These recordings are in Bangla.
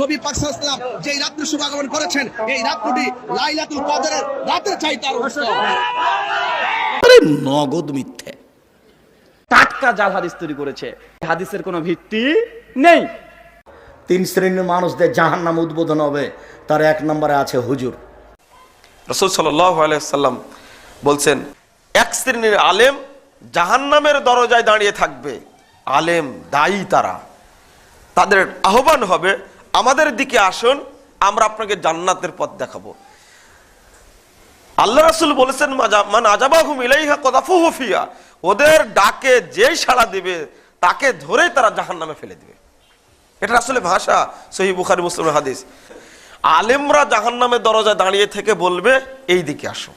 নবী পাক সাল্লাল্লাহু আলাইহি ওয়াসাল্লাম যে রাত্রি শুভ করেছেন এই রাত্রিটি লাইলাতুল কদরের রাতের চাইতে আরও উত্তম। নগদ মিথ্যে। টাটকা জাল হাদিস তৈরি করেছে। হাদিসের কোনো ভিত্তি নেই। তিন শ্রেণির মানুষদের জাহান নাম উদ্বোধন হবে তার এক নম্বরে আছে হুজুর। রসুল সাল্লাম বলছেন এক শ্রেণির আলেম জাহান্নামের দরজায় দাঁড়িয়ে থাকবে। আলেম দায়ী তারা। তাদের আহ্বান হবে আমাদের দিকে আসুন, আমরা আপনাকে জান্নাতের পথ দেখাবো। আল্লাহ রাসুল বলেছেন মান আজাবাহুম ইলাইহা কদাফুহু ফিয়া ওদের ডাকে যেই সাড়া দিবে, তাকে ধরেই তারা জাহান্নামে ফেলে দিবে। এটা আসলে ভাষা সহি বুখারি মুসলিম হাদিস। আলেমরা জাহান্নামের দরজায় দাঁড়িয়ে থেকে বলবে এই দিকে আসো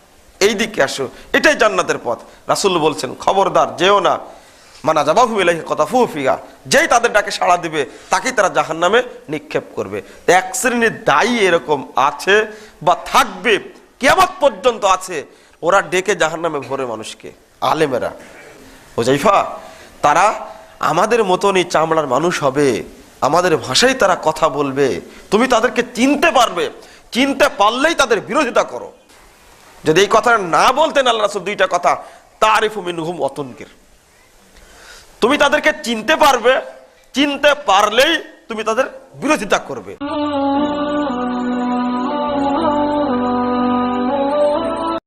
এই দিকে আসো। এটাই জান্নাতের পথ। রাসুল বলছেন, খবরদার, যেও না। মানা যাবাহু এলাহি কথা ফুফিয়া যেই তাদের ডাকে সাড়া দিবে, তাকেই তারা জাহান্নামে নিক্ষেপ করবে। এক শ্রেণির দায়ী এরকম আছে বা থাকবে কেমন পর্যন্ত আছে, ওরা ডেকে জাহান্নামে ভরে মানুষকে, আলেমেরা। হোজাইফা, তারা আমাদের মতনই চামড়ার মানুষ হবে, আমাদের ভাষায় তারা কথা বলবে, তুমি তাদেরকে চিনতে পারবে, চিনতে পারলেই তাদের বিরোধিতা করো। যদি এই কথাটা না বলতেন আল্লাহ রাসূল দুইটা কথা, তারিফু মিনহুম অতনকের। তুমি তাদেরকে চিনতে পারবে চিনতে পারলেই তুমি তাদের বিরোধিতা করবে।